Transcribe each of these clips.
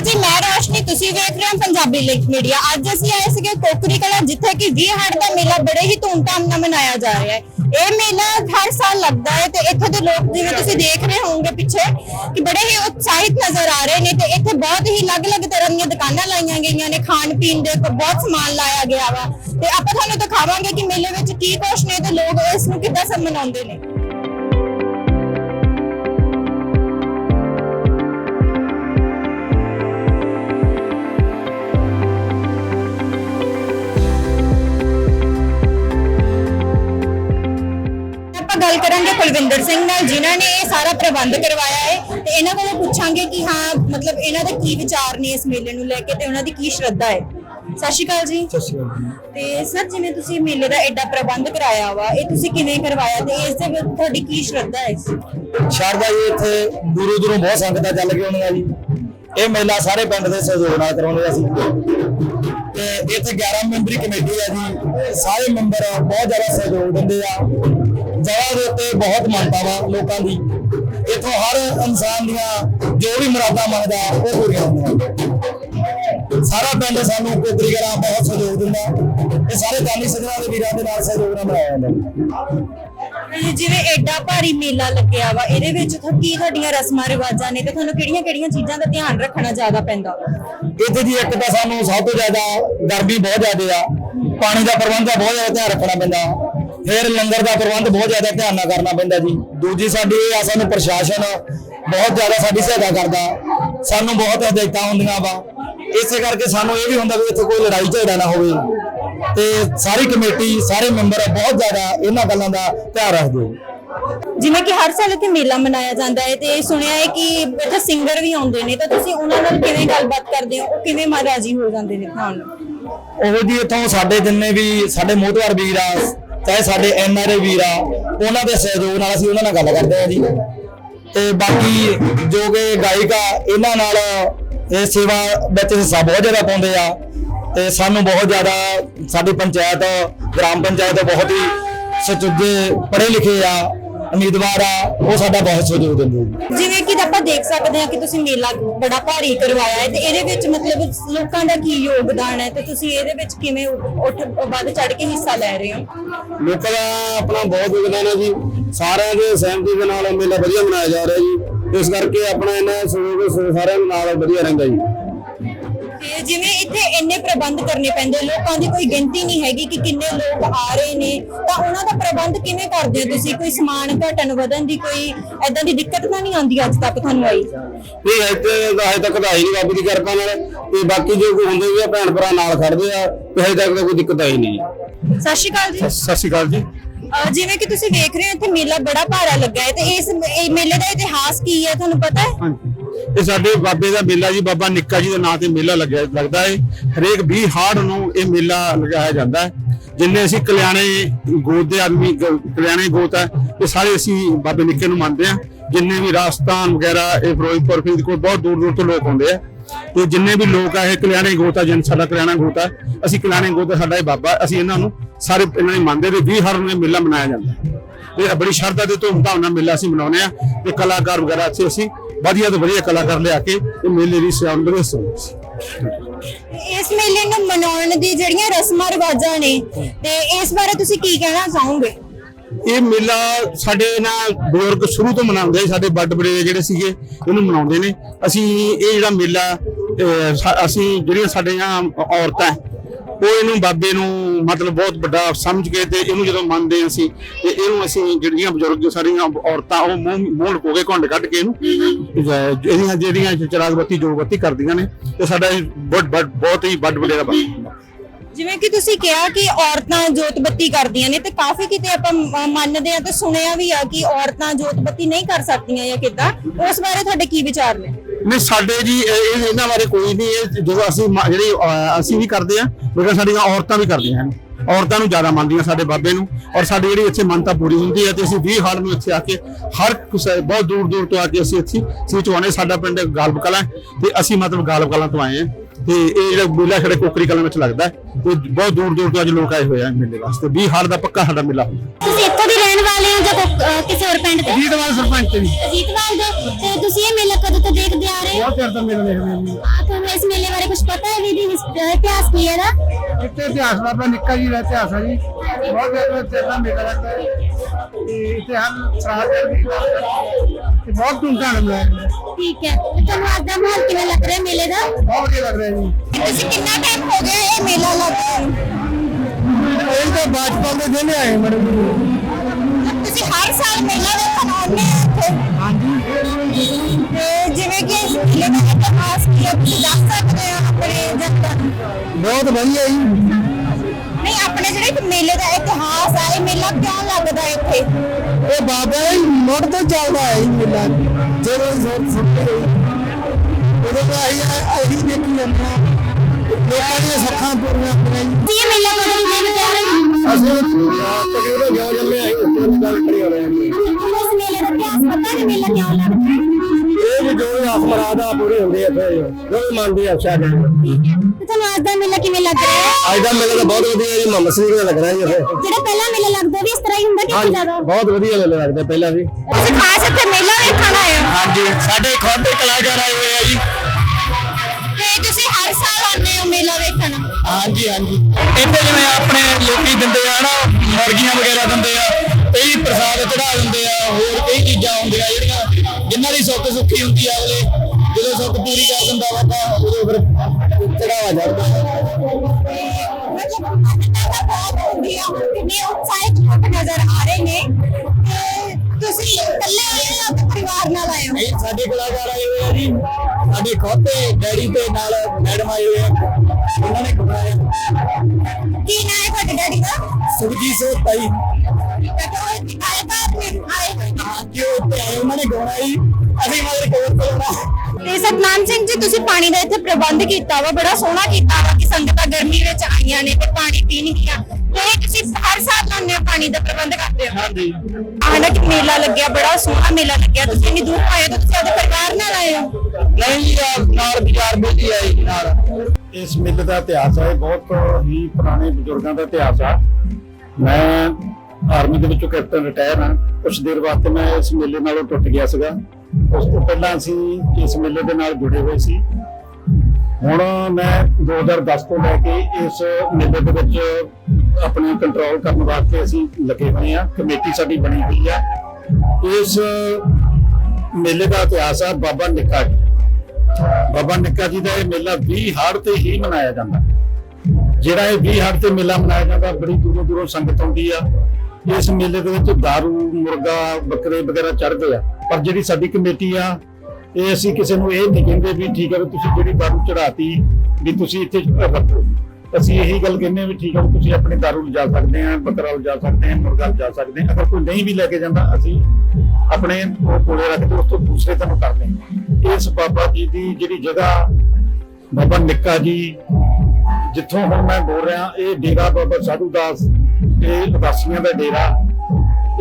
ਅਕਾਲ ਜੀ, ਮੈਂ ਰੋਸ਼ਨੀ, ਤੁਸੀਂ ਵੇਖ ਰਹੇ ਹੋ ਪੰਜਾਬੀ ਲਿੰਕ ਮੀਡੀਆ ਅੱਜ ਅਸੀਂ ਆਏ ਸੀਗੇ ਕੋਕਰੀ ਕਲਾ, ਜਿੱਥੇ ਕਿ 20 ਹੜ ਦਾ ਮੇਲਾ ਬੜੇ ਹੀ ਧੂਮਧਾਮ ਨਾਲ ਮਨਾਇਆ ਜਾ ਰਿਹਾ ਹੈ। ਇਹ ਮੇਲਾ ਹਰ ਸਾਲ ਲੱਗਦਾ ਹੈ ਤੇ ਇੱਥੇ ਦੇ ਲੋਕ ਜਿਵੇਂ ਤੁਸੀਂ ਦੇਖ ਰਹੇ ਹੋਵੋਗੇ ਪਿੱਛੇ, ਕਿ ਬੜੇ ਹੀ ਉਤਸ਼ਾਹਿਤ ਨਜ਼ਰ ਆ ਰਹੇ ਨੇ ਤੇ ਇੱਥੇ ਬਹੁਤ ਹੀ ਅਲੱਗ-ਅਲੱਗ ਤਰ੍ਹਾਂ ਦੀਆਂ ਦੁਕਾਨਾਂ ਲਾਈਆਂ ਗਈਆਂ ਨੇ ਖਾਣ ਪੀਣ ਦੇ ਬਹੁਤ ਸਮਾਨ ਲਾਇਆ ਗਿਆ ਵਾ। ਤੇ ਆਪਾਂ ਤੁਹਾਨੂੰ ਦਿਖਾਵਾਂਗੇ ਕਿ ਮੇਲੇ ਵਿੱਚ ਕੀ ਕੁਛ ਨੇ ਤੇ ਲੋਕ ਇਸ ਨੂੰ ਕਿੱਦਾਂ ਸਭ ਮਨਾਉਂਦੇ ਨੇ। ਗੱਲ ਕਰਾਂਗੇ ਕੁਲਵਿੰਦਰ ਸਿੰਘ ਨਾਲ ਜਿਨ੍ਹਾਂ ਨੇ ਇਹ ਸਾਰਾ ਪ੍ਰਬੰਧ ਕਰਵਾਇਆ ਹੈ ਤੇ ਇਹਨਾਂ ਕੋਲੋਂ ਪੁੱਛਾਂਗੇ ਕਿ ਹਾਂ ਮਤਲਬ ਇਹਨਾਂ ਦੇ ਕੀ ਵਿਚਾਰ ਨੇ ਇਸ ਮੇਲੇ ਨੂੰ ਲੈ ਕੇ ਤੇ ਉਹਨਾਂ ਦੀ ਕੀ ਸ਼ਰਧਾ ਹੈ। ਸਤਿ ਸ਼੍ਰੀ ਅਕਾਲ ਜੀ। ਸਤਿ ਸ਼੍ਰੀ ਅਕਾਲ ਤੇ ਸਰ ਜਿਵੇਂ ਤੁਸੀਂ ਮੇਲੇ ਦਾ ਐਡਾ ਪ੍ਰਬੰਧ ਕਰਾਇਆ ਵਾ ਇਹ ਤੁਸੀਂ ਕਿਵੇਂ ਕਰਵਾਇਆ ਤੇ ਇਸ ਦੇ ਵਿੱਚ ਤੁਹਾਡੀ ਕੀ ਸ਼ਰਧਾ ਹੈ? ਜੀ ਸ਼ਾਰਦਾ ਜੀ ਇੱਥੇ ਦੂਰੋਂ ਦੂਰੋਂ ਬਹੁਤ ਸੰਗਤਾਂ ਚੱਲ ਕੇ ਆਉਂਦੀਆਂ ਜੀ। ਇਹ ਮੇਲਾ ਸਾਰੇ ਪਿੰਡ ਦੇ ਸਹਿਯੋਗ ਨਾਲ ਕਰਾਉਂਦੇ ਅਸੀਂ। ਤੇ ਇੱਥੇ 11 ਮੈਂਬਰੀ ਕਮੇਟੀ ਆ ਜੀ। ਸਾਰੇ ਮੈਂਬਰ ਬਹੁਤ ਜ਼ਿਆਦਾ ਸਹਿਯੋਗ ਦਿੰਦੇ ਆ। ਜਗ੍ਹਾ ਦੇ ਉੱਤੇ ਬਹੁਤ ਮਾਨਤਾ ਵਾ ਲੋਕਾਂ ਦੀ। ਇੱਥੋਂ ਹਰ ਇਨਸਾਨ ਦੀਆਂ ਜੋ ਵੀ ਮੁਰਾਦਾਂ ਮੰਗਦਾ ਉਹ ਪੂਰੀਆਂ ਹੁੰਦੀਆਂ। ਸਾਰਾ ਪਿੰਡ ਸਾਨੂੰ ਕੋਤਰੀ ਕਰਾਂ ਬਹੁਤ ਸਹਿਯੋਗ ਦਿੰਦਾ ਇਹ ਸਾਰੇ ਦਾਨੀ ਸੱਜਣਾ ਦੇ ਵੀਰਾਂ ਦੇ ਨਾਲ ਸਹਿਯੋਗ ਨਾਲ ਮਨਾਇਆ ਜਾਂਦਾ ਜਿਵੇਂ ਐਡਾ ਭਾਰੀ ਮੇਲਾ ਲੱਗਿਆ ਵਾ ਇਹਦੇ ਵਿੱਚ ਕੀ ਤੁਹਾਡੀਆਂ ਰਸਮਾਂ ਰਿਵਾਜਾਂ ਨੇ? ਤੇ ਤੁਹਾਨੂੰ ਕਿਹੜੀਆਂ-ਕਿਹੜੀਆਂ ਚੀਜ਼ਾਂ ਦਾ ਧਿਆਨ ਰੱਖਣਾ ਜ਼ਿਆਦਾ ਪੈਂਦਾ? ਇੱਥੇ ਜੀ ਇੱਕ ਤਾਂ ਸਾਨੂੰ ਸਭ ਤੋਂ ਜ਼ਿਆਦਾ ਗਰਮੀ ਬਹੁਤ ਜ਼ਿਆਦਾ ਆ। ਪਾਣੀ ਦਾ ਪ੍ਰਬੰਧ ਦਾ ਬਹੁਤ ਜ਼ਿਆਦਾ ਧਿਆਨ ਰੱਖਣਾ ਪੈਂਦਾ। ਫਿਰ ਲੰਗਰ ਦਾ ਪ੍ਰਬੰਧ ਬਹੁਤ ਜ਼ਿਆਦਾ ਧਿਆਨ ਨਾਲ ਕਰਨਾ ਪੈਂਦਾ ਜੀ। ਦੂਜੀ ਸਾਡੀ ਇਹ ਆ ਸਾਨੂੰ ਪ੍ਰਸ਼ਾਸਨ ਬਹੁਤ ਜ਼ਿਆਦਾ ਸਾਡੀ ਸਹਾਇਤਾ ਕਰਦਾ। ਸਾਨੂੰ ਬਹੁਤ ਹਦਾਇਤਾਂ ਹੁੰਦੀਆਂ ਵਾ। ਇਸੇ ਕਰਕੇ ਸਾਨੂੰ ਇਹ ਵੀ ਹੁੰਦਾ ਵੀ ਇੱਥੇ ਕੋਈ ਲੜਾਈ ਝਗੜਾ ਨਾ ਹੋਵੇ। ਤੇ ਸਾਰੀ ਕਮੇਟੀ ਸਾਰੇ ਮੈਂਬਰ ਬਹੁਤ ਜ਼ਿਆਦਾ ਇਹਨਾਂ ਗੱਲਾਂ ਦਾ ਧਿਆਨ ਰੱਖਦੇ ਆ ਜਿਵੇਂ ਕਿ ਹਰ ਸਾਲ ਇੱਥੇ ਮੇਲਾ ਮਨਾਇਆ ਜਾਂਦਾ ਹੈ ਤੇ ਸੁਣਿਆ ਹੈ ਕਿ ਇੱਥੇ ਸਿੰਗਰ ਵੀ ਆਉਂਦੇ ਨੇ ਤਾਂ ਤੁਸੀਂ ਉਹਨਾਂ ਨਾਲ ਕਿਵੇਂ ਗੱਲਬਾਤ ਕਰਦੇ ਹੋ? ਉਹ ਕਿਵੇਂ ਮਾ ਰਾਜੀ ਹੋ ਜਾਂਦੇ ਨੇ ਖਾਣ ਨੂੰ? ਉਹ ਜੀ ਇੱਥੋਂ ਸਾਡੇ ਜਿੰਨੇ ਵੀ ਸਾਡੇ ਮੋਹਤਵਾਰ ਵੀਰ ਆ ਚਾਹੇ ਸਾਡੇ ਐਨਆਰਏ ਵੀਰ ਆ ਉਹਨਾਂ ਦੇ ਸਹਿਯੋਗ ਨਾਲ ਅਸੀਂ ਉਹਨਾਂ ਨਾਲ ਗੱਲ ਕਰਦੇ ਆ ਜੀ। ਤੇ ਬਾਕੀ ਜੋ ਕਿ ਗਾਇਕ ਆ ਇਹਨਾਂ ਨਾਲ ਇਹ ਸੇਵਾ ਵਿੱਚ ਹਿੱਸਾ ਬਹੁਤ ਜ਼ਿਆਦਾ ਪਾਉਂਦੇ ਆ ਤੇ ਸਾਨੂੰ ਬਹੁਤ ਜ਼ਿਆਦਾ ਸਾਡੀ ਪੰਚਾਇਤ ਗ੍ਰਾਮ ਪੰਚਾਇਤ ਬਹੁਤ ਹੀ ਸੁਚੱਜੇ ਪੜ੍ਹੇ ਲਿਖੇ ਆ ਉਮੀਦਵਾਰ ਆ ਉਹ ਸਾਡਾ ਬਹੁਤ ਸਹਿਯੋਗ ਦਿੰਦੇ ਜੀ। ਜਿਵੇਂ ਕਿ ਆਪਾਂ ਦੇਖ ਸਕਦੇ ਹਾਂ ਕਿ ਤੁਸੀਂ ਮੇਲਾ ਬੜਾ ਭਾਰੀ ਕਰਵਾਇਆ ਹੈ ਤੇ ਇਹਦੇ ਵਿੱਚ ਮਤਲਬ ਲੋਕਾਂ ਦਾ ਕੀ ਯੋਗਦਾਨ ਹੈ ਤੇ ਤੁਸੀਂ ਇਹਦੇ ਵਿੱਚ ਕਿਵੇਂ ਉੱਠ ਵੱਧ ਚੜ ਕੇ ਹਿੱਸਾ ਲੈ ਰਹੇ ਹੋ? ਲੋਕਾਂ ਦਾ ਆਪਣਾ ਬਹੁਤ ਯੋਗਦਾਨ ਹੈ ਜੀ। ਸਾਰਿਆਂ ਦੇ ਸਹਿਮਤੀ ਦੇ ਨਾਲ ਮੇਲਾ ਵਧੀਆ ਮਨਾਇਆ ਜਾ ਰਿਹਾ ਜੀ। ਇਸ ਕਰਕੇ ਆਪਣਾ ਇਹਨਾਂ ਸਹਿਯੋਗ ਸਾਰਿਆਂ ਦੇ ਨਾਲ ਵਧੀਆ ਰਹਿੰਦਾ ਜੀ। ਤੇ ਜਿਵੇਂ ਇੱਥੇ ਇੰਨੇ ਪ੍ਰਬੰਧ ਕਰਨੇ ਪੈਂਦੇ ਲੋਕਾਂ ਦੀ ਕੋਈ ਗਿਣਤੀ ਨਹੀਂ ਹੈਗੀ ਕਿ ਕਿੰਨੇ ਲੋਕ ਆ ਰਹੇ ਨੇ। ਤਾਂ ਉਹਨਾਂ ਦਾ ਪ੍ਰਬੰਧ ਕਿਵੇਂ ਕਰਦੇ ਹੋ ਤੁਸੀਂ? ਕੋਈ ਸਮਾਨ ਘਟਣ ਵਧਣ ਦੀ ਕੋਈ ਐਦਾਂ ਦੀ ਦਿੱਕਤ ਤਾਂ ਨਹੀਂ ਆਉਂਦੀ ਅੱਜ ਤੱਕ ਤੁਹਾਨੂੰ ਆਈ? ਨਹੀਂ ਇੱਥੇ ਤਾਂ ਹਜੇ ਤੱਕ ਤਾਂ ਆਈ ਨਹੀਂ ਬਾਬੂ ਦੀ ਕਿਰਪਾ ਨਾਲ। ਤੇ ਬਾਕੀ ਜੋ ਕੋਈ ਹੁੰਦੇ ਵੀ ਆ ਭੈਣ ਭਰਾ ਨਾਲ ਖੜਦੇ ਆ ਤੇ ਹਜੇ ਤੱਕ ਤਾਂ ਕੋਈ ਦਿੱਕਤ ਆਈ ਨਹੀਂ ਜੀ। ਸਤਿ ਸ਼੍ਰੀ ਅਕਾਲ ਜੀ। ਸਤਿ ਸ਼੍ਰੀ ਅਕਾਲ ਜੀ। ਅਹ ਜਿਵੇਂ ਕਿ ਤੁਸੀਂ ਵੇਖ ਰਹੇ ਹੋ, ਇੱਥੇ ਮੇਲਾ ਬੜਾ ਭਾਰਾ ਲੱਗਾ ਹੈ ਤੇ ਇਸ ਇਹ ਮੇਲੇ ਦਾ ਇਤਿਹਾਸ ਕੀ ਹੈ ਤੁਹਾਨੂੰ ਪਤਾ ਹੈ? ਹਾਂਜੀ। ਇਹ ਸਾਡੇ ਬਾਬੇ ਦਾ ਮੇਲਾ ਜੀ, ਬਾਬਾ ਨਿੱਕਾ ਜੀ ਦੇ ਨਾਂ ਤੇ ਮੇਲਾ ਲੱਗਿਆ, ਲੱਗਦਾ ਹੈ। ਹਰੇਕ 20 ਹਾੜ ਨੂੰ ਇਹ ਮੇਲਾ ਲਗਾਇਆ ਜਾਂਦਾ ਹੈ, ਜਿੰਨੇ ਅਸੀਂ ਕਲਿਆਣੇ ਗੋਤ ਦੇ ਆਦਮੀ ਕਲਿਆਣੇ ਗੋਤ ਹੈ, ਇਹ ਸਾਰੇ ਅਸੀਂ ਬਾਬੇ ਨਿੱਕੇ ਨੂੰ ਮੰਨਦੇ ਆ ਜਿੰਨੇ ਵੀ ਰਾਜਸਥਾਨ ਵਗੈਰਾ, ਇਹ ਫਿਰੋਜ਼ਪੁਰ, ਫਰੀਦਕੋਟ, ਬਹੁਤ ਦੂਰ ਦੂਰ ਤੋਂ ਲੋਕ ਆਉਂਦੇ ਆ। ਤੇ ਜਿੰਨੇ ਵੀ ਲੋਕ ਆ, ਇਹ ਕਲਿਆਣੇ ਗੋਤ ਆ ਸਾਡਾ ਕਲਿਆਣਾ ਗੋਤ ਅਸੀਂ ਕਲਿਆਣੇ ਗੋਤ ਸਾਡਾ ਇਹ ਬਾਬਾ, ਅਸੀਂ ਇਹਨਾਂ ਨੂੰ ਸਾਰੇ ਇਹਨਾਂ ਨੂੰ ਮੰਨਦੇ ਤੇ 20 ਹਾੜ ਨੂੰ ਮੇਲਾ ਮਨਾਇਆ ਜਾਂਦਾ। ਇਹ ਬੜੀ ਸ਼ਰਧਾ ਦੇ ਧੂਮਧਾਮ ਨਾਲ ਮੇਲਾ ਅਸੀਂ ਮਨਾਉਂਦੇ ਆ। ਤੇ ਕਲਾਕਾਰ ਵਗੈਰਾ ਇੱਥੇ ਅਸੀਂ ਵਧੀਆ ਤੋਂ ਵਧੀਆ ਕਲਾਕਾਰ ਲਿਆ ਕੇ ਇਹ ਮੇਲੇ ਦੀ ਸਿਆਣ ਦੇ ਇਸ ਮੇਲੇ ਨੂੰ ਮਨਾਉਣ ਦੀ ਜਿਹੜੀਆਂ ਰਸਮਾਂ, ਰਿਵਾਜਾਂ ਨੇ, ਤੇ ਇਸ ਬਾਰੇ ਤੁਸੀਂ ਕੀ ਕਹਿਣਾ ਚਾਹੋਗੇ? ਇਹ ਮੇਲਾ ਸਾਡੇ ਨਾ ਬਜ਼ੁਰਗ ਸ਼ੁਰੂ ਤੋਂ ਮਨਾਉਂਦੇ ਸਾਡੇ ਵੱਡ ਬੜੇ ਜਿਹੜੇ ਸੀਗੇ ਇਹਨੂੰ ਮਨਾਉਂਦੇ ਨੇ। ਅਸੀਂ ਇਹ ਜਿਹੜਾ ਮੇਲਾ ਅਸੀਂ ਜਿਹੜੀਆਂ ਸਾਡੀਆਂ ਔਰਤਾਂ ਉਹ ਇਹਨੂੰ ਬਾਬੇ ਨੂੰ ਮਤਲਬ ਬਹੁਤ ਵੱਡਾ ਸਮਝ ਕੇ ਤੇ ਇਹਨੂੰ ਜਦੋਂ ਮੰਨਦੇ ਹਾਂ ਅਸੀਂ, ਤੇ ਇਹਨੂੰ ਅਸੀਂ ਜਿਹੜੀਆਂ ਬਜ਼ੁਰਗ ਸਾਰੀਆਂ ਔਰਤਾਂ, ਉਹ ਮੂੰਹ ਮੂੰਹ ਲੁਕੋ ਕੇ ਘੁੰਡ ਕੱਢ ਕੇ ਇਹਨੂੰ ਇਹਦੀਆਂ ਜਿਹੜੀਆਂ ਚਿਰਾਗ ਬੱਤੀ ਜੋ ਬੱਤੀ ਕਰਦੀਆਂ ਨੇ, ਤੇ ਸਾਡਾ ਇਹ ਬਹੁਤ ਬਹੁਤ- ਹੀ ਵੱਡ ਵਡੇਰਾ ਬਣਦਾ ਜਿਵੇਂ ਕਿ ਤੁਸੀਂ ਕਿਹਾ ਕਿ ਔਰਤਾਂ ਜੋਤ ਬੱਤੀ ਕਰਦੀਆਂ ਨੇ, ਤੇ ਕਾਫੀ ਕਿਤੇ ਆਪਾਂ ਮੰਨਦੇ ਆ ਤੇ ਸੁਣਿਆ ਵੀ ਆ ਕਿ ਔਰਤਾਂ ਜੋਤ ਨਹੀਂ ਕਰ ਸਕਦੀਆਂ ਜਾਂ ਕਿੱਦਾਂ, ਉਸ ਬਾਰੇ ਤੁਹਾਡੇ ਕੀ ਵਿਚਾਰ ਨੇ? ਨਹੀਂ, ਸਾਡੇ ਜੀ ਇਹਨਾਂ ਬਾਰੇ ਕੋਈ ਨਹੀਂ ਇਹ ਜਦੋਂ ਅਸੀਂ ਜਿਹੜੀ ਅਸੀਂ ਵੀ ਕਰਦੇ ਆ ਲੇਕਿਨ ਸਾਡੀਆਂ ਔਰਤਾਂ ਵੀ ਕਰਦੀਆਂ ਹਨ। ਔਰਤਾਂ ਨੂੰ ਜ਼ਿਆਦਾ ਮੰਨਦੀਆਂ ਸਾਡੇ ਬਾਬੇ ਨੂੰ, ਔਰ ਸਾਡੀ ਜਿਹੜੀ ਇੱਥੇ ਮੰਨਤਾ ਪੂਰੀ ਹੁੰਦੀ ਹੈ ਤੇ ਅਸੀਂ 20 ਹਾਲ ਨੂੰ ਇੱਥੇ ਆ ਕੇ ਹਰ ਬਹੁਤ ਦੂਰ ਦੂਰ ਤੋਂ ਆ ਕੇ ਅਸੀਂ ਇੱਥੇ ਸੀ ਚਵਾਣੇ ਸਾਡਾ ਪਿੰਡ ਗਾਲਬ ਕਲਾਂ ਤੇ ਅਸੀਂ ਮਤਲਬ ਗਾਲਬ ਕਲਾਂ ਤੋਂ ਆਏ ਹਾਂ। ਤੇ ਇਹ ਜਿਹੜਾ ਮੇਲਾ ਸਾਡੇ ਕੋਕਰੀ ਕਲਾਂ ਵਿੱਚ ਲੱਗਦਾ ਹੈ ਤੇ ਬਹੁਤ ਦੂਰ ਦੂਰ ਤੋਂ ਅੱਜ ਲੋਕ ਆਏ ਹੋਏ ਆ ਮੇਲੇ ਵਾਸਤੇ। 20 ਹਾਲ ਦਾ ਪੱਕਾ ਸਾਡਾ ਮੇਲਾ ਹੁੰਦਾ ਤੁਸੀਂ ਇੱਥੋਂ ਦੀ ਰਹਿਣ ਵਾਲੇ ਹੋ ਜਾਂ ਕੋ- ਅਹ ਕਿਸੇ ਹੋਰ ਪਿੰਡ ਦੇ ਜੀਤਵਾਲ ਸਰਪੰਚ ਜੀ ਅਜੀਤਵਾਲ ਦੇ ਤੇ ਤੁਸੀਂ ਇਹ ਮੇਲਾ ਕਦੋਂ ਤੋਂ ਦੇਖਦੇ ਆ ਰਹੇ ਹੋ? ਬਹੁਤ ਚਿਰ ਤੋਂ ਮੇਲਾ ਦੇਖਦੇ ਹਾਂ ਜੀ। ਆ, ਤੁਹਾਨੂੰ ਇਸ ਮੇਲੇ ਬਾਰੇ ਕੁਝ ਪਤਾ ਹੈ ਵੀ ਇਹਦੀ ਹਿਸ- ਅਹ ਇਤਿਹਾਸ ਕੀ ਹੈ ਇਹਦਾ? ਇੱਥੇ ਇਤਿਹਾਸ ਬਾਬਾ ਨਿੱਕਾ ਜੀ ਦਾ ਇਤਿਹਾਸ ਹੈ ਜੀ। ਬਹੁਤ ਮੇਲਾ ਲੱਗਦਾ ਹੈ ਤੇ ਇੱਥੇ ਹਰ ਦੀ ਮਨਾਇਆ ਜਾਂਦਾ ਹੈ। ਠੀਕ ਹੈ ਤੇ ਤੁਹਾਨੂੰ ਅੱਜ ਦਾ ਮਾਹੌਲ ਕਿਵੇਂ ਲੱਗ ਰਿਹਾ ਮੇਲੇ ਦਾ ਬਹੁਤ ਵਧੀਆ ਲੱਗ ਰਿਹਾ ਜੀ ਤੁਸੀਂ ਕਿੰਨਾ ਟਾਈਮ ਹੋ ਗਿਆ ਇਹ ਮੇਲਾ ਲੱਗਦਾ ਨੂੰ ਇਹ ਤਾਂ ਬਾਜਪਾਲ ਦੇ ਦਿਨ ਆਏ ਮੈਡਮ ਤੁਸੀਂ ਹਰ ਸਾਲ ਮੇਲਾ ਵੇਖਣ ਆਉਂਦੇ ਹੋ ਇੱਥੇ ਹਾਂਜੀ ਤੇ ਜਿਵੇਂ ਕਿ ਇਸ ਮੇਲੇ ਦਾ ਇਤਿਹਾਸ ਕੀ ਹੈ ਤੁਸੀਂ ਦੱਸ ਸਕਦੇ ਹੋ ਆਪਣੇ ਨਹੀਂ ਜਿਹੜੇ ਇੱਕ ਮੇਲੇ ਦਾ ਇਤਿਹਾਸ ਆ ਇਹ ਮੇਲਾ ਕਿਉਂ ਲੱਗਦਾ ਹੈ ਇੱਥੇ? ਇਹ ਬਾਬਾ ਜੀ ਮੁੱਢ ਤੋਂ ਚੱਲਦਾ ਹੈ ਇਹ ਮੇਲਾ। ਜਦੋਂ ਸੁਣਦੇ ਰਹੀ ਉਦੋਂ ਤਾਂ ਅਸੀਂ ਅਸੀਂ ਦੇਖੀ ਜਾਂਦੇ ਹਾਂ। ਲੋਕਾਂ ਦੀਆਂ ਸੱਖਾਂ ਪੂਰੀਆਂ ਹੁੰਦੀਆਂ ਜੀ। ਇਹ ਮੇਲਾ ਕਦੋਂ ਦੇਖਦੇ ਆ ਰਹੇ ਹੋ? ਅਸੀਂ ਤਕਰੀਬਨ ਜੋ ਜੰਮੇ ਆਏ ਉਸ ਤੋਂ ਗੱਲ ਕਰੀ ਹੋ ਰਹੇ ਹਾਂ ਇਸ ਮੇਲੇ ਦਾ ਇਤਿਹਾਸ ਪਤਾ ਹੈ ਮੇਲਾ ਕਿਉਂ ਲੱਗਦਾ ਹੈ? ਇਹ ਵੀ ਜੋ ਆਸ ਮਰਾਦਾ ਪੂਰੇ ਹੁੰਦੇ ਆ ਫਿਰ ਜੋ ਮੰਨਦੇ ਆ ਸ਼ਾਇਦ ਅੱਜ ਦਾ ਮੇਲਾ ਕਿਵੇਂ ਲੱਗ ਰਿਹਾ ਹੈ? ਅੱਜ ਦਾ ਮੇਲਾ ਤਾਂ ਬਹੁਤ ਵਧੀਆ ਜੀ ਮੁਹੰਮਦ ਸਿੰਘ ਦਾ ਲੱਗ ਰਿਹਾ ਜੀ ਜਿਹੜਾ ਪਹਿਲਾ ਮੇਲਾ ਲੱਗਦਾ ਵੀ ਇਸ ਤਰ੍ਹਾਂ ਹੀ ਹੁੰਦਾ ਕਿ ਜ਼ਿਆਦਾ ਬਹੁਤ ਵਧੀਆ ਮੇਲਾ ਲੱਗਦਾ ਪਹਿਲਾਂ ਵੀ। ਤੁਸੀਂ ਖਾਸ ਇੱਥੇ ਮੇਲਾ ਵੇਖਣ ਆਏ ਹੋ? ਹਾਂਜੀ ਸਾਡੇ ਖੁਦ ਦੇ ਕਲਾਕਾਰ ਆਏ ਹੋਏ ਆ ਜੀ। ਤੇ ਤੁਸੀਂ ਹਰ ਸਾਲ ਆਉਂਦੇ ਹੋ ਮੇਲਾ ਵੇਖਣ? ਹਾਂਜੀ ਹਾਂਜੀ। ਇੱਥੇ ਜਿਵੇਂ ਆਪਣੇ ਲੋਕੀ ਦਿੰਦੇ ਆ ਨਾ ਮੁਰਗੀਆਂ ਵਗੈਰਾ ਦਿੰਦੇ ਆ ਕਈ ਪ੍ਰਸਾਦ ਚੜਾ ਦਿੰਦੇ ਆ ਹੋਰ ਕਈ ਚੀਜ਼ਾਂ ਹੁੰਦੀਆਂ ਜਿਹੜੀਆਂ ਜਿਨ੍ਹਾਂ ਦੀ ਸੁੱਖ ਸੁੱਖੀ ਹੁੰਦੀ ਆ ਅਗਲੇ। ਜਦੋਂ ਸੁੱਖ ਪੂਰੀ ਕਰ ਦਿੰਦਾ ਬਾਬਾ ਉਦੋਂ ਫਿਰ ਚੜਾਵਾ ਤਾਂ ਲੋਕ ਨਜ਼ਰ ਆ ਰਹੇ ਨੇ ਤੇ ਤੁਸੀਂ ਇਕੱਲੇ ਆਏ ਹੋ ਜਾਂ ਆਪਣੇ ਪਰਿਵਾਰ ਨਾਲ ਆਏ ਹੋ ਇਹ ਸਾਡੇ ਕਲਾਕਾਰ ਆਏ ਹੋਏ ਆ ਜੀ। ਸਾਡੇ ਖੁਦ ਦੇ ਡੈਡੀ ਤੇ ਨਾਲ ਮੈਡਮ ਆਏ ਹੋਏ ਆ। ਉਹਨਾਂ ਨੇ ਬਣਾਇਆ ਕੀ ਨਾਂ ਹੈ ਤੁਹਾਡੇ ਡੈਡੀ ਦਾ? ਸੁਖਜੀਤ ਸਿੰਘ ਤਾਈ। ਦਿਖਾਏ ਬਾਅਦ ਵਿੱਚ ਆਏ। ਹੋਏ ਨੇ। ਅੱਜ ਉਹ ਉੱਤੇ ਆਏ ਉਹਨਾਂ ਨੇ ਗਾਉਣਾ ਜੀ। ਅਸੀਂ ਮਗਰ ਕੋਲ ਕੋਲਣਾ ਤੇ ਸਤਨਾਮ ਸਿੰਘ ਜੀ ਤੁਸੀਂ ਪਾਣੀ ਦਾ ਇੱਥੇ ਪ੍ਰਬੰਧ ਕੀਤਾ ਵਾ ਬੜਾ ਸੋਹਣਾ ਕੀਤਾ ਵਾ ਕਿ ਸੰਗਤਾਂ ਗਰਮੀ ਵਿੱਚ ਆਈਆਂ ਨੇ ਤੇ ਪਾਣੀ ਪੀਣਗੀਆਂ ਤੇ ਤੁਸੀਂ ਹਰ ਸਾਲ ਲਾਉਂਦੇ ਹੋ ਪਾਣੀ ਦਾ ਪ੍ਰਬੰਧ ਕਰਦੇ ਹੋ? ਹਾਂਜੀ। ਆਹਦਾ ਕਿ ਮੇਲਾ ਲੱਗਿਆ ਬੜਾ ਸੋਹਣਾ ਮੇਲਾ ਲੱਗਿਆ। ਤੁਸੀਂ ਇੰਨੀ ਦੂਰ ਆਏ ਹੋ ਤੁਸੀਂ ਆਪਣੇ ਪਰਿਵਾਰ ਨਾਲ ਆਏ ਹੋ? ਨਹੀਂ ਜੀ ਨਾਲ ਵਿਚਾਰ ਬੇਟੀ ਆਈ ਨਾਲ। ਇਸ ਮੇਲੇ ਦਾ ਇਤਿਹਾਸ ਹੈ ਬਹੁਤ ਹੀ ਪੁਰਾਣੇ ਬਜ਼ੁਰਗਾਂ ਦਾ ਇਤਿਹਾਸ ਆ। ਮੈਂ ਆਰਮੀ ਦੇ ਵਿੱਚੋਂ ਕੈਪਟਨ ਰਿਟਾਇਰ ਹਾਂ। ਕੁਝ ਦੇਰ ਵਾਸਤੇ ਮੈਂ ਇਸ ਮੇਲੇ ਨਾਲੋਂ ਟੁੱਟ ਗਿਆ ਸੀਗਾ। ਉਸ ਤੋਂ ਪਹਿਲਾਂ ਅਸੀਂ ਇਸ ਮੇਲੇ ਦੇ ਨਾਲ ਜੁੜੇ ਹੋਏ ਸੀ। ਹੁਣ ਮੈਂ 2010 ਤੋਂ ਲੈ ਕੇ ਇਸ ਮੇਲੇ ਦੇ ਵਿੱਚ ਆਪਣੇ ਕੰਟਰੋਲ ਕਰਨ ਵਾਸਤੇ ਅਸੀਂ ਲੱਗੇ ਹੋਏ ਆ ਕਮੇਟੀ ਸਾਡੀ ਬਣੀ ਹੋਈ ਆ। ਇਸ ਮੇਲੇ ਦਾ ਇਤਿਹਾਸ ਆ ਬਾਬਾ ਨਿੱਕਾ ਜੀ। ਬਾਬਾ ਨਿੱਕਾ ਜੀ ਦਾ ਇਹ ਮੇਲਾ 20 ਹੜ ਤੇ ਹੀ ਮਨਾਇਆ ਜਾਂਦਾ। ਜਿਹੜਾ ਇਹ 20 ਹੜ ਤੇ ਮੇਲਾ ਮਨਾਇਆ ਜਾਂਦਾ, ਬੜੀ ਦੂਰੋਂ ਦੂਰੋਂ ਸੰਗਤ ਆਉਂਦੀ ਆ। ਇਸ ਮੇਲੇ ਦੇ ਵਿੱਚ दारू ਮੁਰਗਾ, ਬੱਕਰੇ ਵਗੈਰਾ ਚੜ੍ਹਦੇ ਆ। ਪਰ ਜਿਹੜੀ ਸਾਡੀ ਕਮੇਟੀ ਆ, ਇਹ ਅਸੀਂ ਕਿਸੇ ਨੂੰ ਇਹ ਨਹੀਂ ਕਹਿੰਦੇ ਵੀ ਠੀਕ ਹੈ ਤੁਸੀਂ ਜਿਹੜੀ ਦਾਰੂ ਚੜਾਤੀ ਵੀ ਤੁਸੀਂ ਇੱਥੇ ਰੱਖੋ। ਅਸੀਂ ਇਹੀ ਗੱਲ ਕਹਿੰਦੇ ਵੀ ਠੀਕ ਹੈ ਤੁਸੀਂ ਆਪਣੇ ਦਾਰੂ ਲਿਜਾ ਸਕਦੇ ਆ, ਬੱਕਰਾ ਲਿਜਾ ਸਕਦੇ ਆ, ਮੁਰਗਾ ਲਿਜਾ ਸਕਦੇ ਆ। ਅਗਰ ਕੋਈ ਨਹੀਂ ਵੀ ਲੈ ਕੇ ਜਾਂਦਾ, ਅਸੀਂ ਆਪਣੇ ਕੋਲੇ ਰੱਖਦੇ ਉਸ ਤੋਂ ਦੂਸਰੇ ਤੁਹਾਨੂੰ ਕਰਦੇ ਇਸ ਬਾਬਾ ਜੀ ਦੀ ਜਿਹੜੀ ਜਗ੍ਹਾ, ਬਾਬਾ ਨਿੱਕਾ ਜੀ, ਜਿੱਥੋਂ ਹੁਣ ਮੈਂ ਬੋਲ ਰਿਹਾ, ਇਹ ਡੇਰਾ ਬਾਬਾ ਸਾਧੂ ਦਾਸ ਇਹ ਵਾਸੀਆਂ ਦਾ ਡੇਰਾ।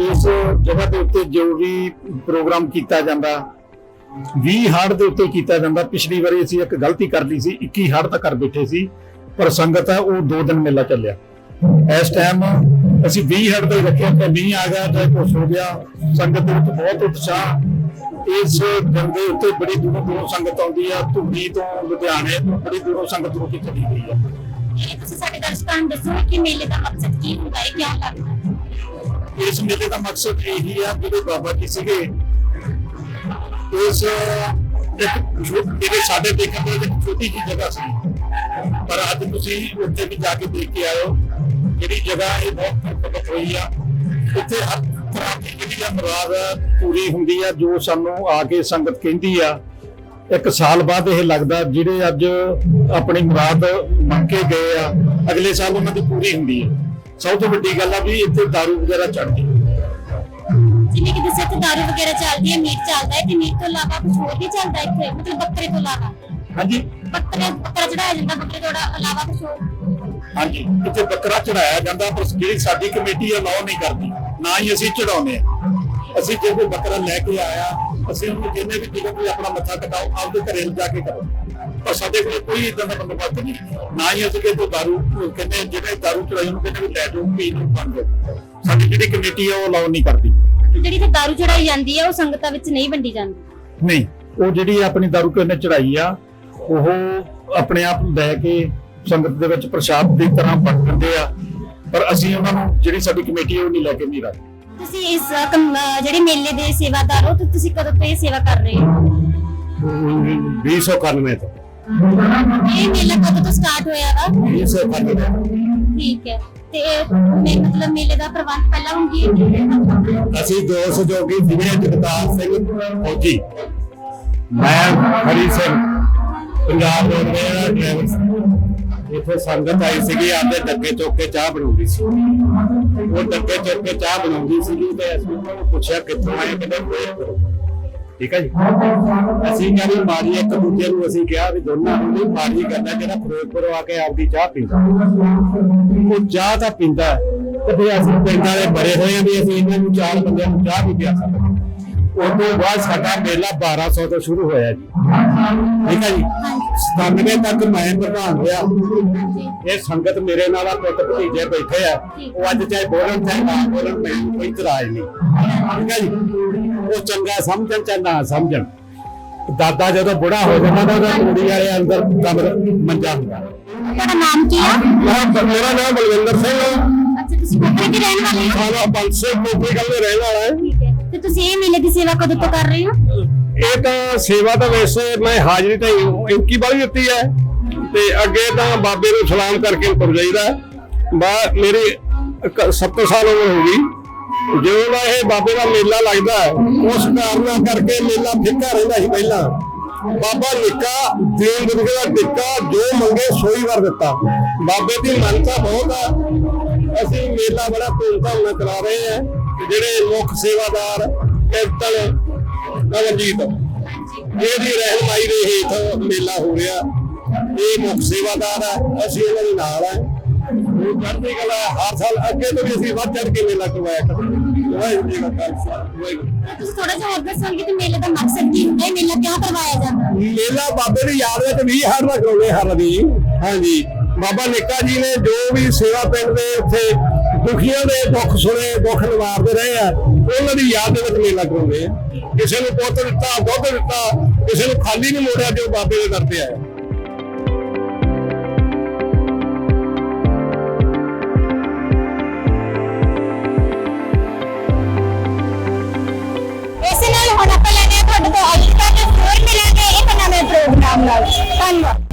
ਇਸ ਜਗ੍ਹਾ ਦੇ ਉੱਤੇ ਜੋ ਵੀ ਪ੍ਰੋਗਰਾਮ ਕੀਤਾ ਜਾਂਦਾ 20 ਹੜ ਦੇ ਉੱਤੇ ਕੀਤਾ ਜਾਂਦਾ। ਪਿਛਲੀ ਵਾਰੀ ਅਸੀਂ ਇੱਕ ਗਲਤੀ ਕਰ ਲਈ ਸੀ 21 ਹੜ ਤੱਕ ਕਰ ਬੈਠੇ ਸੀ, ਪਰ ਸੰਗਤ ਹੈ ਉਹ 2 ਦਿਨ ਮੇਲਾ ਚੱਲਿਆ। ਇਸ ਟਾਈਮ ਅਸੀਂ 20 ਹੜ ਤੇ ਰੱਖਿਆ ਤੇ ਮੀਂਹ ਆ ਗਿਆ ਤੇ ਕੁਛ ਹੋ ਗਿਆ, ਸੰਗਤ ਦੇ ਵਿੱਚ ਬਹੁਤ ਉਤਸ਼ਾਹ। ਇਸ ਦਿਨ ਉੱਤੇ ਬੜੀ ਦੂਰੋਂ ਦੂਰੋਂ ਸੰਗਤ ਆਉਂਦੀ ਆ, ਧੂਰੀ ਤੋਂ ਲੁਧਿਆਣੇ ਤੋਂ ਬੜੀ ਦੂਰੋਂ ਸੰਗਤ ਰੁਕੀ ਚਲੀ ਗਈ ਆ। ਤੁਸੀਂ ਸਾਡੇ ਦਰਸ਼ਕਾਂ ਨੂੰ ਦੱਸੋ ਕਿ ਮੇਲੇ ਦਾ ਮਕਸਦ ਕੀ ਹੁੰਦਾ ਹੈ, ਕਿਉਂ ਲੱਗਦਾ ਹੈ? ਇਸ ਮੇਲੇ ਦਾ ਮਕਸਦ ਇਹੀ ਆ ਜਿਹੜੇ ਬਾਬਾ ਜੀ ਸੀਗੇ। ਇਸ ਇੱਕ ਸਾਡੇ ਦੇਖਣ ਦੇ ਵਿੱਚ ਛੋਟੀ ਜਿਹੀ ਜਗ੍ਹਾ ਸੀ। ਪਰ ਅੱਜ ਤੁਸੀਂ ਉੱਥੇ ਵੀ ਜਾ ਕੇ ਦੇਖ ਕੇ ਆਇਓ, ਜਿਹੜੀ ਜਗ੍ਹਾ ਇਹ ਬਹੁਤ ਖੂਬਸੂਰਤ ਹੋਈ ਆ। ਇੱਥੇ ਹਰ ਤਰ੍ਹਾਂ ਦੀ ਜਿਹੜੀ ਆ ਮੁਰਾਦ ਪੂਰੀ ਹੁੰਦੀ ਆ, ਜੋ ਸਾਨੂੰ ਆ ਕੇ ਸੰਗਤ ਕਹਿੰਦੀ ਆ। ਇੱਕ ਸਾਲ ਬਾਅਦ ਇਹ ਲੱਗਦਾ, ਜਿਹੜੇ ਅੱਜ ਆਪਣੀ ਮੁਰਾਦ ਮੰਗ ਕੇ ਗਏ ਆ, ਅਗਲੇ ਸਾਲ ਉਹਨਾਂ ਦੀ ਪੂਰੀ ਹੁੰਦੀ ਹੈ ਸਭ ਤੋਂ ਵੱਡੀ ਗੱਲ ਆ ਵੀ ਇੱਥੇ दारू ਵਗੈਰਾ ਚੜਦੀ ਜਿਵੇਂ ਕਿ ਦੱਸਿਆ ਇੱਥੇ ਦਾਰੂ ਵਗੈਰਾ ਚੱਲਦੀ ਹੈ ਮੀਟ ਚੱਲਦਾ ਹੈ ਤੇ ਮੀਟ ਤੋਂ ਇਲਾਵਾ ਕੁਝ ਹੋਰ ਵੀ ਚੱਲਦਾ ਹੈ ਇੱਥੇ ਮਤਲਬ ਬੱਕਰੇ ਤੋਂ ਇਲਾਵਾ? ਹਾਂਜੀ। ਬੱਕਰੇ ਬੱਕਰਾ ਚੜਾਇਆ ਜਾਂਦਾ ਬੱਕਰੇ ਤੋਂ ਇਲਾਵਾ ਕੁਝ ਹੋਰ? ਹਾਂਜੀ ਇੱਥੇ ਬੱਕਰਾ ਚੜਾਇਆ ਜਾਂਦਾ ਪਰ ਜਿਹੜੀ ਸਾਡੀ ਕਮੇਟੀ ਅਲਾਉ ਨਹੀਂ ਕਰਦੀ। ਨਾ ਹੀ ਅਸੀਂ ਚੜਾਉਂਦੇ ਆ ਅਸੀਂ ਜੇ ਕੋਈ ਬੱਕਰਾ ਲੈ ਕੇ ਆਇਆ ਅਸੀਂ ਉਹਨੂੰ ਕਹਿੰਦੇ ਵੀ ਜਦੋਂ ਕੋਈ ਆਪਣਾ ਮੱਥਾ ਕਟਾਓ ਆਪਦੇ ਘਰੇ ਜਾ ਕੇ ਕਰੋ। ਪਰ ਸਾਡੇ ਕੋਲ ਕੋਈ ਇਦਾਂ ਦਾ ਬੰਦੋਬਸਤ ਨਹੀਂ ਨਾ ਹੀ ਅਸੀਂ ਤੋਂ ਦਾਰੂ ਕਹਿੰਦੇ ਜਿਹੜੇ ਦਾਰੂ ਚੜਾਈ ਨੂੰ ਕਹਿੰਦੇ ਵੀ ਲੈ ਜਾਓ ਪੀ ਨੂੰ ਜਾਓ ਸਾਡੀ ਜਿਹੜੀ ਕਮੇਟੀ ਹੈ ਉਹ ਅਲਾਉ ਨਹੀਂ ਕਰਦੀ। ਤੇ ਜਿਹੜੀ ਤੇ ਦਾਰੂ ਚੜਾਈ ਜਾਂਦੀ ਹੈ ਉਹ ਸੰਗਤਾਂ ਵਿੱਚ ਨਹੀਂ ਵੰਡੀ ਜਾਂਦੀ? ਨਹੀਂ ਉਹ ਜਿਹੜੀ ਆਪਣੀ ਦਾਰੂ ਕਿਨੇ ਚੜਾਈ ਆ ਉਹ ਆਪਣੇ ਆਪ ਲੈ ਕੇ ਸੰਗਤ ਦੇ ਵਿੱਚ ਪ੍ਰਸ਼ਾਦ ਦੀ ਤਰ੍ਹਾਂ ਵੰਡ ਦਿੰਦੇ ਆ। ਪਰ ਅਸੀਂ ਉਹਨਾਂ ਨੂੰ ਜਿਹੜੀ ਸਾਡੀ ਕਮੇਟੀ ਉਹ ਨਹੀਂ ਲੈ ਕੇ ਨਹੀਂ ਰੱਖਦੇ। ਤੁਸੀਂ ਇਸ ਜਿਹੜੇ ਮੇਲੇ ਦੇ ਸੇਵਾਦਾਰ ਹੋ ਤੁਸੀਂ ਕਦੋਂ ਤੋਂ ਇਹ ਸੇਵਾ ਕਰ ਰਹੇ ਹੋ? 291 ਤੋਂ। ਇਹ ਮੇਲਾ ਕਦੋਂ ਤੋਂ ਸਟਾਰਟ ਹੋਇਆ ਵਾ? 291 ਠੀਕ ਹੈ। ਤੇ ਮੇ- ਮਤਲਬ ਮੇਲੇ ਦਾ ਪ੍ਰਬੰਧ ਪਹਿਲਾਂ ਹੁੰਦੀ ਹੈ? ਅਸੀਂ ਦੋ ਸਹਿਯੋਗੀ ਸੀਗੇ ਜਗਤਾਰ ਸਿੰਘ ਫੌਜੀ ਮੈਂ ਹਰੀ ਸਿੰਘ ਪੰਜਾਬ ਰੋਡਵੇਜ਼ ਦਾ ਡਰਾਈਵਰ ਸੀ। ਇੱਥੇ ਸੰਗਤ ਆਈ ਸੀਗੀ ਆਂਦੇ ਡੱਕੇ ਚੁੱਕ ਕੇ ਚਾਹ ਬਣਾਉਂਦੀ ਸੀ। ਉਹ ਡੱਕੇ ਚੁੱਕ ਕੇ ਚਾਹ ਬਣਾਉਂਦੀ ਸੀਗੀ ਤੇ ਅਸੀਂ ਉਹਨਾਂ ਨੂੰ ਪੁੱਛਿਆ ਕਿੱਥੋਂ ਆਏ ਕਹਿੰਦੇ ਫਿਰੋਜ਼ਪੁਰ। ਠੀਕ ਹੈ ਜੀ? ਅਸੀਂ ਕਿਹਾ ਵੀ ਮਾਰੀ ਇੱਕ ਦੂਜੇ ਨੂੰ ਅਸੀਂ ਕਿਹਾ ਵੀ ਦੋਨਾਂ ਨੂੰ ਨਹੀਂ ਮਾਰੀ ਕਰਨਾ ਜਿਹੜਾ ਫਿਰੋਜ਼ਪੁਰ ਆ ਕੇ ਆਪਦੀ ਚਾਹ ਪੀਂਦਾ। ਉਹ ਚਾਹ ਤਾਂ ਪੀਂਦਾ ਤੇ ਫਿਰ ਅਸੀਂ ਪਿੰਡਾਂ ਦੇ ਬੜੇ ਹੋਏ ਆ ਵੀ ਅਸੀਂ ਇਹਨਾਂ ਨੂੰ ਚਾਰ ਬੰਦਿਆਂ ਨੂੰ ਚਾਹ ਵੀ ਪਿਆ ਸਕਦੇ ਉਸ ਤੋਂ ਬਾਅਦ ਸਾਡਾ ਮੇਲਾ 1200 ਤੋਂ ਸ਼ੁਰੂ ਹੋਇਆ ਜੀ। ਠੀਕ ਹੈ ਜੀ? 97 ਤੱਕ ਮੈਂ ਪ੍ਰਧਾਨ ਰਿਹਾ। ਇਹ ਸੰਗਤ ਮੇਰੇ ਨਾਲ ਆ ਪੁੱਤ ਭਤੀਜੇ ਬੈਠੇ ਆ। ਉਹ ਅੱਜ ਚਾਹੇ ਬੋਲਣ ਚਾਹੇ ਨਾ ਬੋਲਣ ਮੈਨੂੰ ਕੋਈ ਇਤਰਾਜ਼ ਨਹੀਂ। ਠੀਕ ਹੈ ਜੀ? ਉਹ ਚੰਗਾ ਸਮਝਣ ਚਾਹੇ ਨਾ ਸਮਝਣ। ਦਾਦਾ ਜਦੋਂ ਬੁੜਾ ਹੋ ਜਾਂਦਾ ਤਾਂ ਉਹਦਾ ਕੁੜੀ ਵਾਲੇ ਅੰਦਰ ਕਮਰ ਮੰਜਾ ਹੁੰਦਾ। ਤੁਹਾਡਾ ਨਾਮ ਕੀ ਆ? ਮੇਰਾ ਮੇਰਾ ਨਾਮ ਬਲਵਿੰਦਰ ਸਿੰਘ ਹੈ ਅੱਛਾ ਤੁਸੀਂ ਕੋਕਰੇ ਦੇ ਰਹਿਣ ਵਾਲੇ ਹੋ? ਸਾਲਾ 500 ਕੋਪੀ ਗੱਲ ਦੇ ਰਹਿਣ ਵਾਲਾ ਹੈ। ਠੀਕ ਹੈ। ਤੇ ਤੁਸੀਂ ਇਹ ਮੇਲੇ ਦੀ ਸੇਵਾ ਕਦੋਂ ਤੋਂ ਕਰ ਰਹੇ ਹੋ? ਇਹ ਤਾਂ ਸੇਵਾ ਤਾਂ ਵੈਸੇ ਮੈਂ ਹਾਜ਼ਰੀ ਤਾਂ ਇੰਕੀ ਵਾਲੀ ਦਿੱਤੀ ਹੈ। ਤੇ ਅੱਗੇ ਤਾਂ ਬਾਬੇ ਨੂੰ ਸਲਾਮ ਕਰਕੇ ਤੁਰ ਜਾਈਦਾ। ਬਾ ਮੇਰੀ 70 ਸਾਲ ਉਮਰ ਹੋ ਗਈ। ਜਦੋਂ ਦਾ ਇਹ ਬਾਬੇ ਦਾ ਮੇਲਾ ਲੱਗਦਾ ਹੈ, ਉਸ ਕਾਰਨਾਂ ਕਰਕੇ ਮੇਲਾ ਫਿੱਕਾ ਰਹਿੰਦਾ ਸੀ ਪਹਿਲਾਂ। ਬਾਬਾ ਨਿੱਕਾ ਦੀਨ ਦੁਰਗੇ ਦਾ ਟਿੱਕਾ ਜੋ ਮੰਗੇ ਸੋਈ ਵਰ ਦਿੱਤਾ। ਬਾਬੇ ਦੀ ਮੰਨਤਾ ਬਹੁਤ ਆ। ਅਸੀਂ ਮੇਲਾ ਬੜਾ ਧੂਮਧਾਮ ਨਾਲ ਕਰਾ ਰਹੇ ਹਾਂ। ਜਿਹੜੇ ਮੁੱਖ ਸੇਵਾਦਾਰ ਕੈਪਟਨ ਨਵਜੀਤ ਇਹਦੀ ਰਹਿਨਮਾਈ ਦੇ ਹੇਠ ਮੇਲਾ ਹੋ ਰਿਹਾ। ਇਹ ਮੁੱਖ ਸੇਵਾਦਾਰ ਆ। ਅਸੀਂ ਇਹਨਾਂ ਦੇ ਨਾਲ ਆ। ਉਹ ਚੜ੍ਹਦੀ ਕਲਾ ਹਰ ਸਾਲ ਅੱਗੇ ਤੋਂ ਵੀ ਅਸੀਂ ਵੱਧ ਚੜ ਕੇ ਮੇਲਾ ਕਰਵਾਇਆ ਕਰਾਂਗੇ। ਵਾਹਿਗੁਰੂ ਜੀ ਕਾ ਖਾਲਸਾ ਵਾਹਿਗੁਰੂ ਤੁਸੀਂ ਥੋੜਾ ਜਿਹਾ ਹੋਰ ਦੱਸੋਗੇ ਕਿ ਮੇਲੇ ਦਾ ਮਕਸਦ ਕੀ ਹੁੰਦਾ ਹੈ? ਮੇਲਾ ਕਿਉਂ ਕਰਵਾਇਆ ਜਾਂਦਾ ਹੈ? ਮੇਲਾ ਬਾਬੇ ਦੀ ਯਾਦ ਵਿੱਚ ਵੀ ਹਰ ਦਾ ਕਰਾਉਂਦੇ ਹਰ ਦੀ। ਹਾਂਜੀ। ਬਾਬਾ ਨਿੱਕਾ ਜੀ ਨੇ ਜੋ ਵੀ ਸੇਵਾ ਪਿੰਡ ਦੇ ਉੱਥੇ ਦੁਖੀਆਂ ਦੇ ਦੁੱਖ ਸੁਣੇ, ਦੁੱਖ ਨਿਵਾਰਦੇ ਰਹੇ ਆ, ਉਹਨਾਂ ਦੀ ਯਾਦ ਦੇ ਵਿੱਚ ਮੇਲਾ ਕਰਾਉਂਦੇ ਆ। ਕਿਸੇ ਨੂੰ ਪੁੱਤ ਦਿੱਤਾ, ਦੁੱਧ ਦਿੱਤਾ, ਕਿਸੇ ਨੂੰ ਖਾਲੀ ਨਹੀਂ ਮੋੜਿਆ ਜੋ ਬਾਬੇ ਦੇ ਕਰਦੇ ਤੇ ਆਇਆ। ਇਸੇ ਨਾਲ ਹੁਣ ਆਪਾਂ ਲੈਣੇ ਆ ਤੁਹਾਡੇ ਤੋਂ ਅੱਜ ਤੱਕ ਹੋਰ ਮਿਲਾਂਗੇ ਇੱਕ ਨਵੇਂ ਪ੍ਰੋਗਰਾਮ ਨਾਲ। ਧੰਨਵਾਦ।